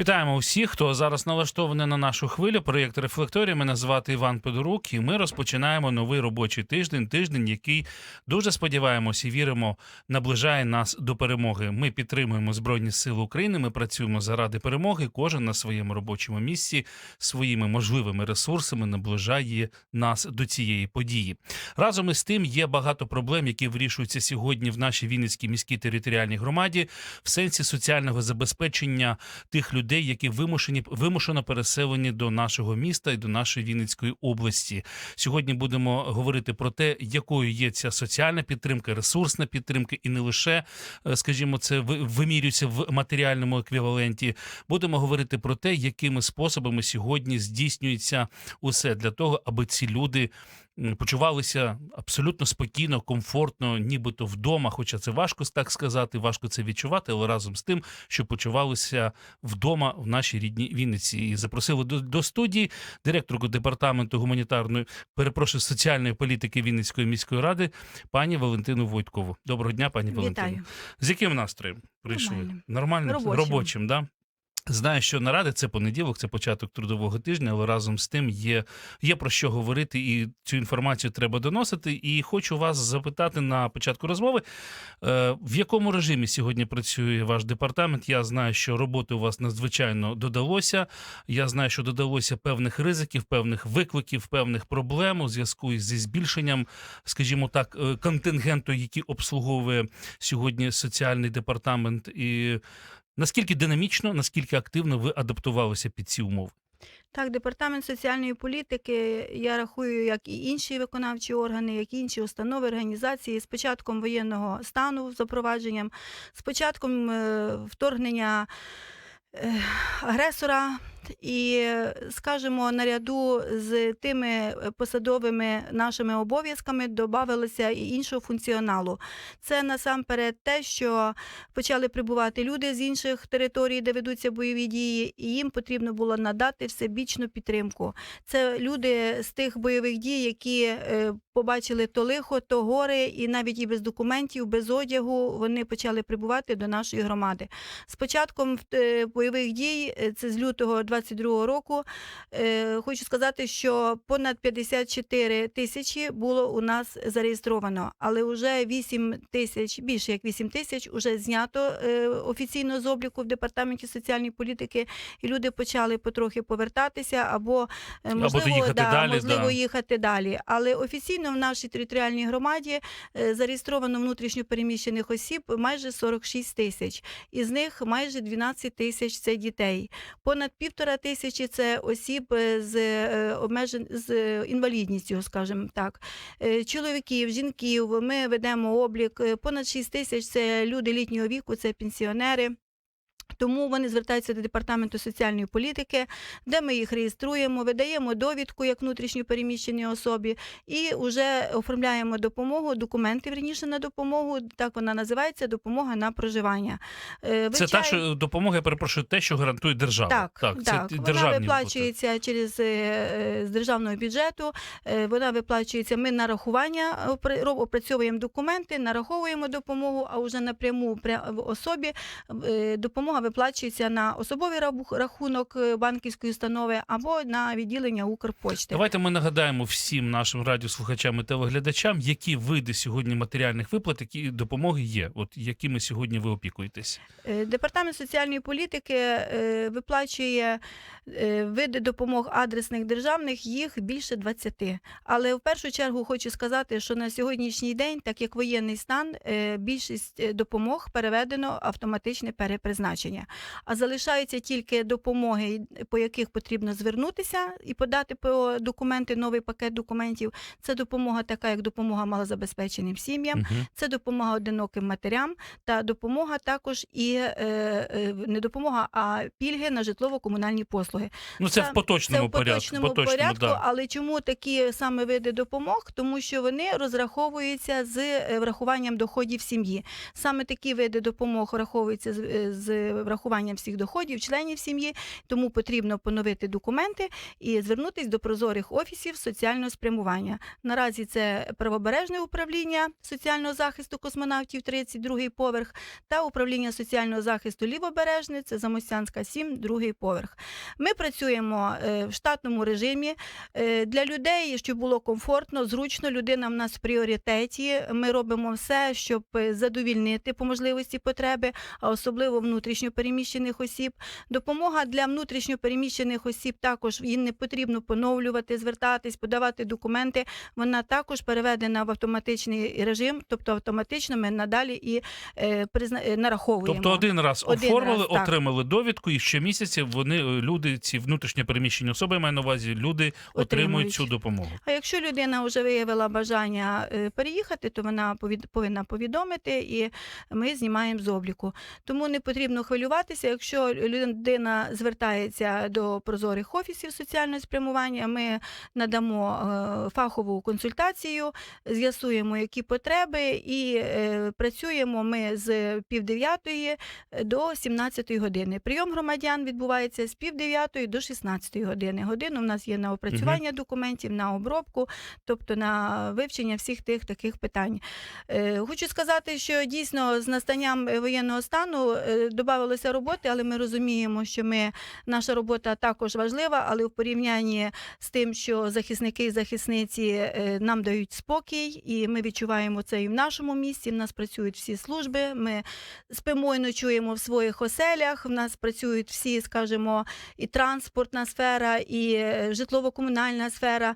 Вітаємо усіх, хто зараз налаштований на нашу хвилю. Проєкт Рефлекторія. Мене звати Іван Подорук, і ми розпочинаємо новий робочий тиждень. Тиждень, який дуже сподіваємося і віримо, наближає нас до перемоги. Ми підтримуємо Збройні Сили України. Ми працюємо заради перемоги. Кожен на своєму робочому місці своїми можливими ресурсами наближає нас до цієї події. Разом із тим є багато проблем, які вирішуються сьогодні в нашій Вінницькій міській територіальній громаді, в сенсі соціального забезпечення тих людей, які вимушені вимушено переселені до нашого міста і до нашої Вінницької області. Сьогодні будемо говорити про те, якою є ця соціальна підтримка, ресурсна підтримка, і не лише, е, скажімо, це ви- вимірюється в матеріальному еквіваленті. Будемо говорити про те, якими способами сьогодні здійснюється усе для того, аби ці люди почувалися абсолютно спокійно, комфортно, нібито вдома. Хоча це важко так сказати, важко це відчувати, але разом з тим, що почувалися вдома в нашій рідній Вінниці. І запросили до, до студії директорку департаменту гуманітарної, перепрошую, соціальної політики Вінницької міської ради, пані Валентину Войткову. Доброго дня, пані Валентину. Вітаю. З яким настроєм прийшли? Нормальним. Нормальним? Робочим. Робочим, да? Знаю, що наради це понеділок, це початок трудового тижня, але разом з тим є, є про що говорити, і цю інформацію треба доносити. І хочу вас запитати на початку розмови, е, в якому режимі сьогодні працює ваш департамент? Я знаю, що роботи у вас надзвичайно додалося. Я знаю, що додалося певних ризиків, певних викликів, певних проблем у зв'язку зі збільшенням, скажімо так, е, контингенту, який обслуговує сьогодні соціальний департамент. І наскільки динамічно, наскільки активно ви адаптувалися під ці умови? Так, департамент соціальної політики, я рахую, як і інші виконавчі органи, як і інші установи, організації з початком воєнного стану, запровадженням, з початком е, вторгнення е, агресора. І, е, скажімо, наряду з тими е, посадовими нашими обов'язками додавалося і іншого функціоналу. Це насамперед те, що почали прибувати люди з інших територій, де ведуться бойові дії, і їм потрібно було надати всебічну підтримку. Це люди з тих бойових дій, які е, побачили то лихо, то горе, і навіть і без документів, без одягу вони почали прибувати до нашої громади. З початком бойових дій, це з лютого 22 року, е, хочу сказати, що понад 54 тисячі було у нас зареєстровано, але вже 8 тисяч, більше як 8 тисяч, вже знято е, офіційно з обліку в департаменті соціальної політики, і люди почали потрохи повертатися або е, можливо, доїхати да, далі, можливо да. їхати далі. Але офіційно в нашій територіальній громаді зареєстровано внутрішньо переміщених осіб майже 46 тисяч. Із них майже 12 тисяч це дітей. Понад півтора тисячі це осіб е, з е, обмежен з інвалідністю, скажімо так. Е, Чоловіків, жінків. Ми ведемо облік. Понад 6 тисяч це люди літнього віку, це пенсіонери. Тому вони звертаються до департаменту соціальної політики, де ми їх реєструємо, видаємо довідку як внутрішньо переміщеній особі, і вже оформляємо допомогу, документи верніше на допомогу. Так вона називається допомога на проживання. Е, Це та що допомога, я перепрошую, те, що гарантує держава. так, так, так. ті Вона державні виплачується через е, е, з державного бюджету. Вона виплачується. Ми нарахування опрацьовуємо документи, нараховуємо допомогу, а вже напряму особі допомога виплачується на особовий рахунок е, банківської установи або на відділення Укрпочти. Давайте ми нагадаємо всім нашим радіослухачам і телеглядачам, які види сьогодні матеріальних виплат, які допомоги є, от якими сьогодні ви опікуєтесь. Е, Департамент соціальної політики е, виплачує види допомог адресних державних, їх більше 20. Але в першу чергу хочу сказати, що на сьогоднішній день, так як воєнний стан, більшість допомог переведено автоматичне перепризначення. А залишаються тільки допомоги, по яких потрібно звернутися і подати по документи, новий пакет документів. Це допомога, така як допомога малозабезпеченим сім'ям. Мгм. Це допомога одиноким матерям та допомога також і е, е, не допомога, а пільги на житлово-комунальні послуги. Ну це, в поточному це в поточному порядку. порядку, да. але чому такі саме види допомог? Тому що вони розраховуються з е, врахуванням доходів сім'ї. Саме такі види допомог враховуються з, е, з врахуванням всіх доходів, членів сім'ї, тому потрібно поновити документи і звернутися до прозорих офісів соціального спрямування. Наразі це правобережне управління соціального захисту космонавтів, 32 поверх, та управління соціального захисту лівобережне, це Замостянська 7, другий поверх. Ми працюємо е, в штатному режимі е, для людей, щоб було комфортно, зручно. Людина в нас в пріоритеті. Ми робимо все, щоб е, задовільнити по можливості потреби, а особливо внутрішньо переміщених осіб. Допомога для внутрішньо переміщених осіб також їм не потрібно поновлювати, звертатись, подавати документи. Вона також переведена в автоматичний режим, тобто автоматично ми надалі і е, призна... е, нараховуємо. Тобто один раз Один оформили, раз, так. отримали довідку, і щомісяця вони е, люди, ці внутрішньо переміщені особи, маю на увазі, люди отримують цю допомогу. А якщо людина вже виявила бажання е, переїхати, то вона повинна повідомити, і ми знімаємо з обліку. Тому не потрібно хвилюватися. Якщо людина звертається до прозорих офісів соціального спрямування, ми надамо е, фахову консультацію, з'ясуємо, які потреби, і е, працюємо ми з півдев'ятої до 17 години. Прийом громадян відбувається з півдев'ятої до 16 години. Годину в нас є на опрацювання документів, на обробку, тобто на вивчення всіх тих таких питань. Е, Хочу сказати, що дійсно з настанням воєнного стану е, додавалося роботи, але ми розуміємо, що ми наша робота також важлива, але в порівнянні з тим, що захисники і захисниці е, нам дають спокій, і ми відчуваємо це і в нашому місті. В нас працюють всі служби. Ми спимо і ночуємо в своїх оселях. В нас працюють всі, скажімо, і транспортна сфера, і е, житлово-комунальна сфера.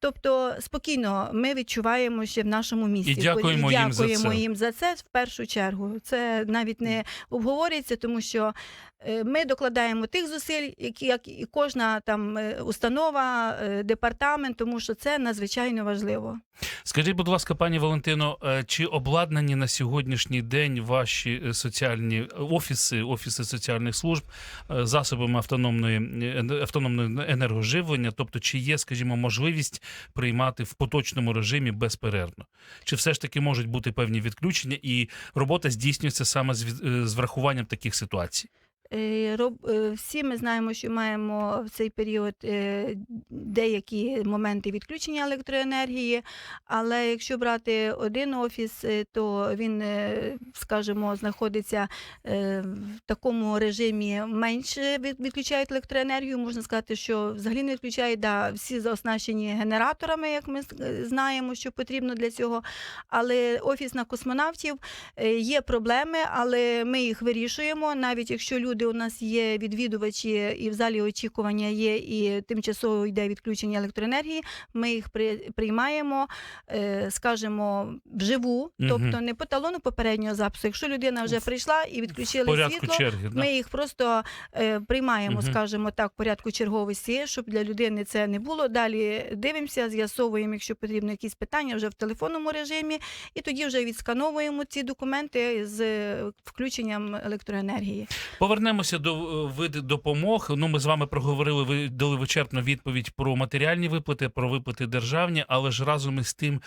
Тобто спокійно ми відчуваємо ще в нашому місті. І дякуємо їм за це. їм за це в першу чергу. Це навіть не обговорюється, тому що е, ми докладаємо тих зусиль, які як і кожна там е, установа, е, департамент, тому що це надзвичайно важливо. Скажіть, будь ласка, пані Валентино, чи обладнані на сьогоднішній день ваші соціальні офіси, офіси соціальних служб засобами автономної автономного енергоживлення? Тобто, чи є, скажімо, можливість приймати в поточному режимі безперервно? Чи все ж таки можуть бути певні відключення, і робота здійснюється саме з врахуванням таких ситуацій? Е, роб- е, Всі ми знаємо, що маємо в цей період е, деякі моменти відключення електроенергії, але якщо брати один офіс, е, то він, е, скажімо, знаходиться е, в такому режимі менше відключають електроенергію. Можна сказати, що взагалі не відключають, да, всі заоснащені генераторами, як ми е, знаємо, що потрібно для цього. Але офіс на космонавтів Е, Є проблеми, але ми їх вирішуємо. Навіть якщо люди у нас є відвідувачі, і в залі очікування є, і тимчасово йде відключення електроенергії, ми їх при, приймаємо, е, скажімо, вживу, тобто не по талону попереднього запису. Якщо людина вже прийшла і відключили світло. черги? Ми їх просто е, приймаємо, скажімо так, в порядку черговості, щоб для людини це не було. Далі дивимося, з'ясовуємо, якщо потрібно якісь питання вже в телефонному режимі, і тоді вже відскановуємо ці документи з е, включенням електроенергії. Повернемося до е, види допомог. Ну, ми з вами проговорили, ви дали вичерпну відповідь про матеріальні виплати, про виплати державні, але ж разом із тим.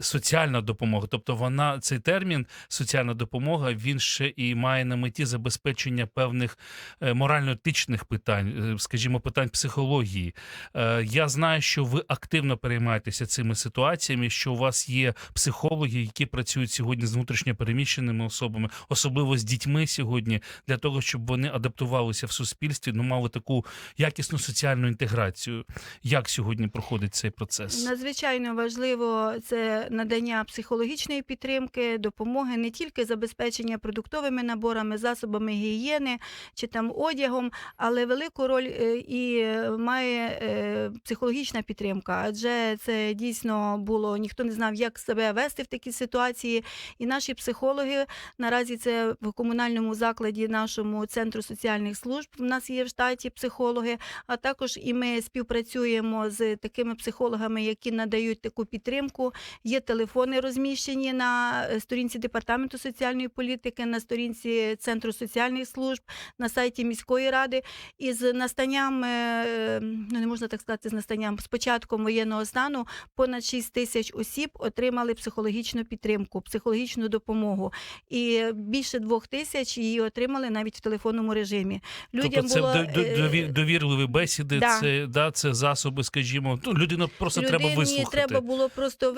Соціальна допомога, тобто вона цей термін соціальна допомога, він ще і має на меті забезпечення певних е, морально-етичних питань, е, скажімо, питань психології. Е, Я знаю, що ви активно переймаєтеся цими ситуаціями, що у вас є психологи, які працюють сьогодні з внутрішньо переміщеними особами, особливо з дітьми сьогодні, для того, щоб вони адаптувалися в суспільстві, ну мали таку якісну соціальну інтеграцію. Як сьогодні проходить цей процес? Надзвичайно важливо це надання психологічної підтримки, допомоги не тільки забезпечення продуктовими наборами, засобами гігієни чи там одягом, але велику роль е, і має е, психологічна підтримка. Адже це дійсно було ніхто не знав, як себе вести в такій ситуації. І наші психологи наразі це в комунальному закладі нашому центру соціальних служб. У нас є в штаті психологи, а також і ми співпрацюємо з такими психологами, які надають таку підтримку. Є Є телефони розміщені на е, сторінці департаменту соціальної політики, на сторінці Центру соціальних служб, на сайті міської ради. І з настанням, е, ну не можна так сказати, з настанням, з початком воєнного стану понад 6 тисяч осіб отримали психологічну підтримку, психологічну допомогу. І більше двох тисяч її отримали навіть в телефонному режимі. Людям тобто це було, е, дові- довірливі бесіди, да. це, да, це засоби, скажімо. Ну, людину просто треба Людині вислухати. треба було просто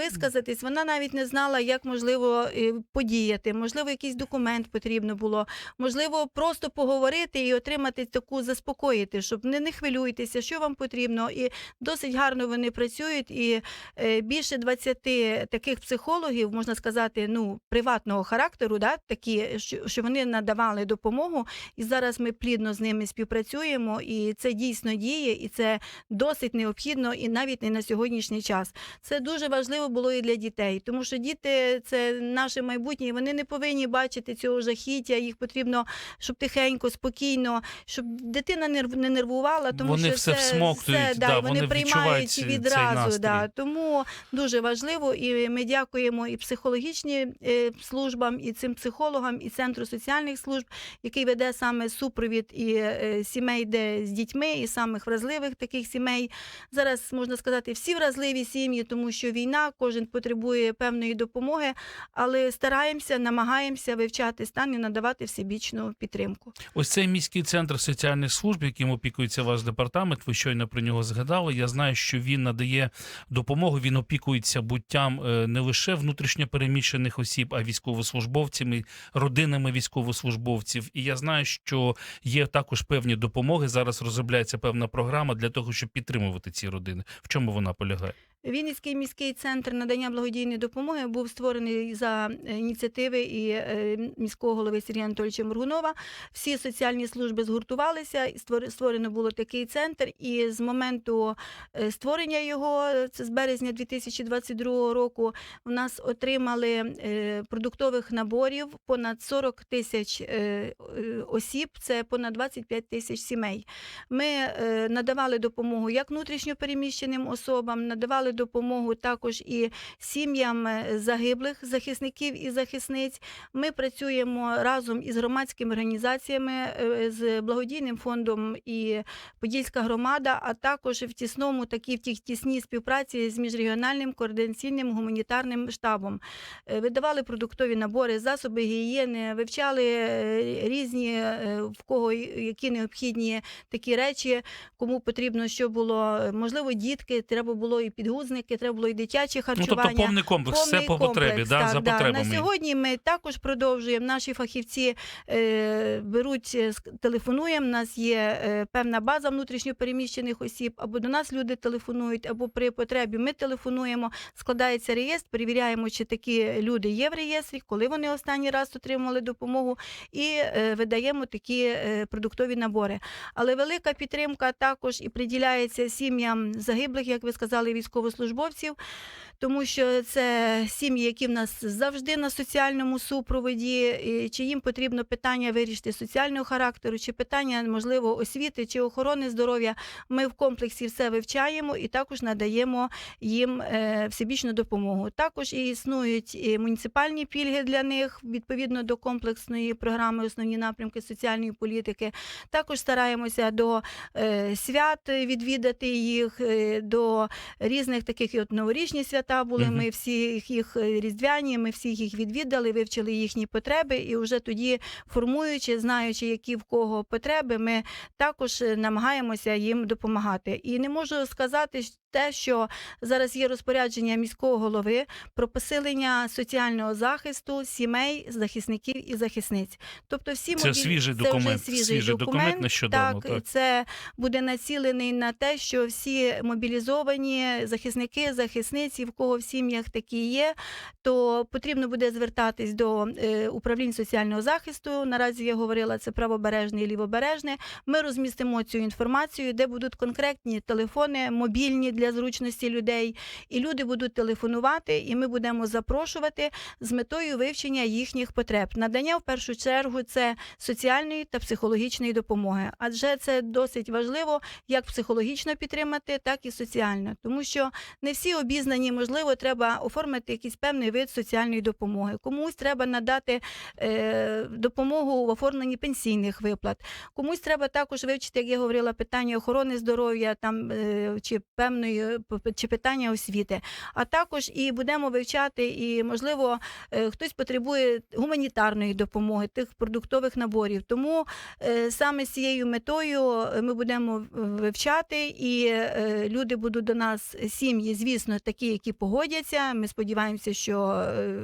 висказатись. Вона навіть не знала, як можливо подіяти. Можливо, якийсь документ потрібно було. Можливо, просто поговорити і отримати таку заспокоїти, щоб не, не хвилюйтеся, що вам потрібно. І досить гарно вони працюють. І е, більше 20 таких психологів, можна сказати, ну приватного характеру, да, такі, що вони надавали допомогу. І зараз ми плідно з ними співпрацюємо. І це дійсно діє, і це досить необхідно, і навіть не на сьогоднішній час. Це дуже важливо було і для дітей, тому що діти це наше майбутнє, і вони не повинні бачити цього жахіття. Їх потрібно, щоб тихенько, спокійно, щоб дитина не нервувала, тому Вони що все це, всмоктують, все, да, да, вони, вони приймають відчувають цей відразу. Да. Тому дуже важливо, і ми дякуємо і психологічні е, службам, і цим психологам, і центру соціальних служб, який веде саме супровід і е, сімей, де з дітьми, і самих вразливих таких сімей. Зараз можна сказати, всі вразливі сім'ї, тому що війна, кожен потребує певної допомоги, але стараємося, намагаємося вивчати стан і надавати всебічну підтримку. Ось цей міський центр соціальних служб, яким опікується ваш департамент, ви щойно про нього згадали. Я знаю, що він надає допомогу, він опікується буттям е, не лише внутрішньо переміщених осіб, а військовослужбовцями, родинами військовослужбовців. І я знаю, що є також певні допомоги. Зараз розробляється певна програма для того, щоб підтримувати ці родини. В чому вона полягає? Вінницький міський центр надання благодійної допомоги був створений за е, ініціативи і е, міського голови Сергія Анатолійовича Моргунова. Всі соціальні служби згуртувалися, створено було такий центр. І з моменту е, створення його, це з березня 2022 року, у нас отримали продуктових наборів понад 40 тисяч осіб, це понад 25 тисяч сімей. Ми надавали допомогу як внутрішньо переміщеним особам, надавали допомогу також і сім'ям е, загиблих захисників і захисниць. Ми працюємо разом із громадськими організаціями, е, з благодійним фондом і Подільська громада, а також в тісному такі в тій тісній співпраці з міжрегіональним координаційним гуманітарним штабом. Е, Видавали продуктові набори, засоби гігієни, вивчали різні в кого які необхідні такі речі, кому потрібно, що було можливо, дітки, треба було і підгузники, треба було і дитяче Ну, тобто повний комплекс, все Повний по потребі, комплекс, да, так, за да. потребами. На сьогодні ми також продовжуємо. Наші фахівці е, беруть, е, телефонуємо. У нас є е, певна база внутрішньопереміщених осіб, або до нас люди телефонують, або при потребі ми телефонуємо, складається реєстр, перевіряємо, чи такі люди є в реєстрі, коли вони останній раз отримали допомогу, і е, видаємо такі е, продуктові набори. Але велика підтримка також і приділяється сім'ям загиблих, як ви сказали, військовослужбовців, тому що це сім'ї, які в нас завжди на соціальному супроводі, і чи їм потрібно питання вирішити соціального характеру, чи питання, можливо, освіти чи охорони здоров'я. Ми в комплексі все вивчаємо і також надаємо їм е, всебічну допомогу. Також і існують і муніципальні пільги для них відповідно до комплексної програми основні напрямки соціальної політики. Також стараємося до е, свят відвідати їх, е, до різних таких і от новорічні свята були. Ми всі їх їх різдвяні, ми всіх їх відвідали, вивчили їхні потреби, і вже тоді, формуючи, знаючи, які в кого потреби, ми також е, намагаємося їм допомагати. І не можу сказати те, що зараз є розпорядження міського голови про посилення соціального захисту сімей, захисників і захисниць. Тобто всі Це мобіль- свіжий це документ, Вже свіжий, свіжий документ нещодавно, Так, так. це буде націлений на те, що всі мобілізовані захисники, захисниці, в кого в сім'ях такі є, то потрібно буде звертатись до е, управлінь соціального захисту. Наразі я говорила це правобережне і лівобережне. Ми розмістимо цю інформацію, де будуть конкретні телефони, мобільні для для зручності людей. І люди будуть телефонувати, і ми будемо запрошувати з метою вивчення їхніх потреб. Надання в першу чергу це соціальної та психологічної допомоги, адже це досить важливо як психологічно підтримати, так і соціально, тому що не всі обізнані, можливо, треба оформити якийсь певний вид соціальної допомоги. Комусь треба надати е, допомогу в оформленні пенсійних виплат. Комусь треба також вивчити, як я говорила, питання охорони здоров'я там е, чи певної п- чи питання освіти. А також і будемо вивчати, і можливо, е, хтось потребує гуманітарної допомоги, тих продуктових наборів. Тому е, саме з цією метою е, ми будемо е, вивчати, і е, люди будуть до нас сім'ї, звісно, такі, які погодяться. Ми сподіваємося, що е,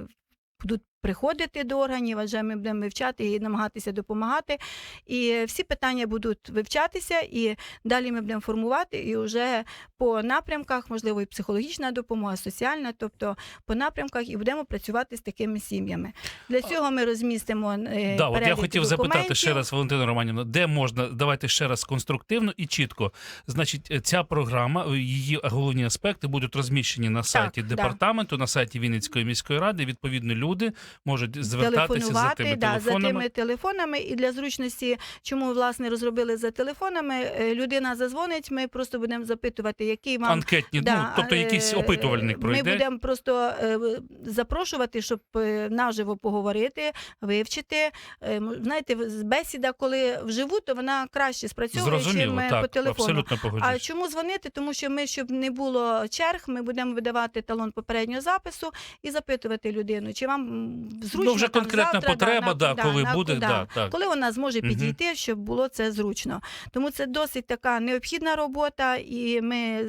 будуть приходити до органів, адже ми будемо вивчати і намагатися допомагати. І всі питання будуть вивчатися, і далі ми будемо формувати і вже по напрямках, можливо, і психологічна допомога, соціальна, тобто по напрямках, і будемо працювати з такими сім'ями. Для цього ми розмістимо е, Да, от я хотів запитати ще раз, Валентина Романівна, де можна давайте ще раз конструктивно і чітко. Значить, е, ця програма, е, її головні аспекти будуть розміщені на сайті да. департаменту, на сайті Вінницької міської ради. Відповідно, люди можуть звертатися за тими да, за тими телефонами. І для зручності, чому власне розробили за телефонами, е, людина зазвонить, ми просто будемо запитувати, який вам Анкетні, Да, ну тобто якийсь опитувальник Ми будемо просто е, запрошувати, щоб е, наживо поговорити, вивчити. Знаєте, бесіда, коли вживу, то вона краще спрацьовує, чим Зрозуміло, так, по телефону. абсолютно А чому дзвонити? Тому що ми, щоб не було черг, ми будемо видавати талон попереднього запису і запитувати людину, чи вам зручно Ну, вже там конкретна завтра, потреба, на- да, коли на буде, куди. да, так. коли вона зможе підійти, щоб було це зручно. Тому це досить така необхідна робота, і ми.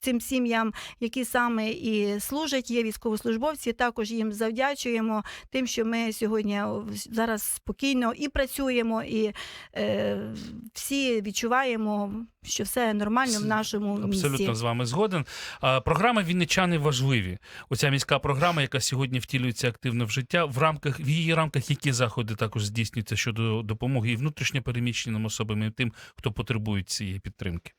Цим сім'ям, які саме і служать, є військовослужбовці, також їм завдячуємо тим, що ми сьогодні зараз спокійно і працюємо, і е, всі відчуваємо, що все нормально в нашому місті. Абсолютно з вами згоден. А, Програма Вінничани важливі. Оця міська програма, яка сьогодні втілюється активно в життя. В рамках в її рамках які заходи також здійснюються щодо допомоги і внутрішньо переміщеним особам, і тим, хто потребує цієї підтримки.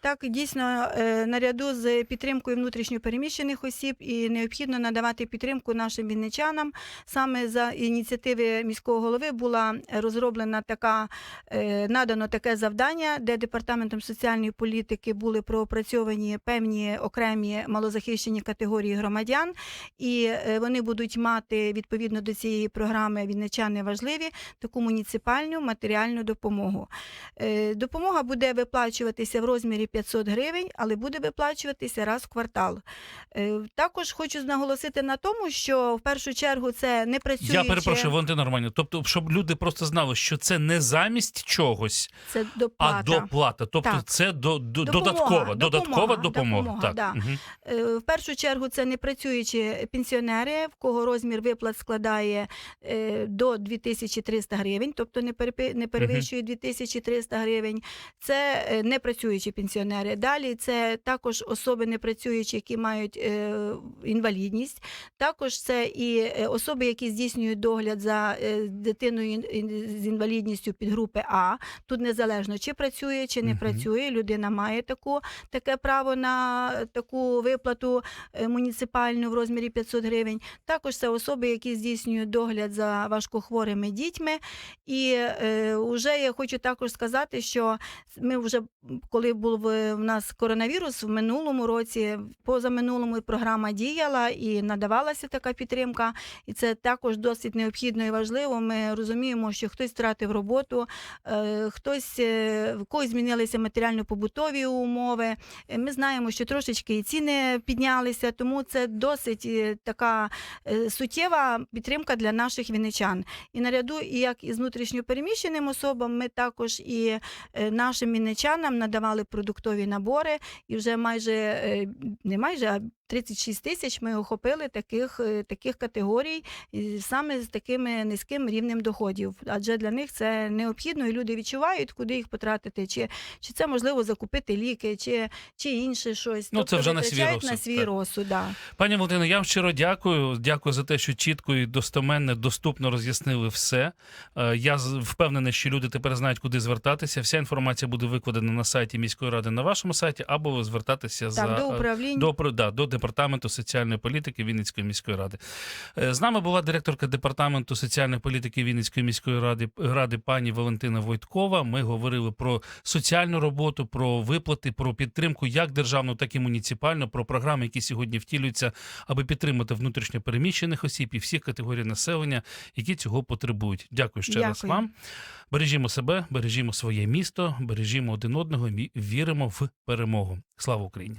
Так, дійсно, е, наряду з підтримкою внутрішньо переміщених осіб і необхідно надавати підтримку нашим вінничанам. Саме за ініціативи міського голови була розроблена така, е, надано таке завдання, де департаментом соціальної політики були проопрацьовані певні окремі малозахищені категорії громадян, і е, вони будуть мати відповідно до цієї програми вінничани важливі таку муніципальну матеріальну допомогу. Допомога буде виплачуватися в розмірі 500 гривень, але буде виплачуватися раз в квартал. Е, Також хочу наголосити на тому, що в першу чергу це не працює. Я перепрошую, Валентина Романівна. Тобто, щоб люди просто знали, що це не замість чогось, це а доплата. доплата. Тобто, Так. це до, до Допомога, додаткова, додаткова допомога, допомога. Так. да. Е, В першу чергу це непрацюючі пенсіонери, в кого розмір виплат складає е, до 2300 гривень, тобто не перевищує 2300 гривень. Це е, непрацюючі пенсіонери. Далі це також особи непрацюючі, які мають е, інвалідність. Також це і е, особи, які здійснюють догляд за е, дитиною з інвалідністю підгрупи А. Тут незалежно чи працює, чи не Мгм. працює. Людина має таку таке право на таку виплату е, муніципальну в розмірі 500 гривень. Також це особи, які здійснюють догляд за важкохворими дітьми. І е, вже я хочу також сказати, що ми вже коли був е, в нас коронавірус в минулому році, позаминулому програма діяла і надавалася така підтримка. І це також досить необхідно і важливо. Ми розуміємо, що хтось втратив роботу, е, хтось е, в когось змінилися матеріально-побутові умови. Ми знаємо, що трошечки і ціни піднялися, тому це досить така суттєва підтримка для наших вінничан. І наряду, і як із внутрішньопереміщеним особам, ми також і нашим вінничанам надавали продуктові набори, і вже майже е, не майже, а 36 тисяч ми охопили таких, е, таких категорій саме з такими низьким рівнем доходів. Адже для них це необхідно, і люди відчувають, куди їх потратити, чи, чи це можливо закупити ліки, чи, чи інше щось. Ну, це вже на свій витрачають на свій так. розсуд. Да. Пані Валентино, я вам щиро дякую. Дякую за те, що чітко і достоменно, доступно роз'яснили все. Е, Я впевнений, що люди тепер знають, куди звертатися. Вся інформація буде викладена на сайті міської ради на вашому сайті, або звертатися за до управлінь. до, да, до департаменту соціальної політики Вінницької міської ради. Е, З нами була директорка департаменту соціальної політики Вінницької міської ради, ради пані Валентина Войткова. Ми говорили про соціальну роботу, про виплати, про підтримку як державну, так і муніципальну, про програми, які сьогодні втілюються, аби підтримати внутрішньо переміщених осіб і всіх категорій населення, які цього потребують. Дякую ще раз вам. Бережімо себе, бережімо своє місто, бережімо один одного. Віримо в перемогу. Слава Україні!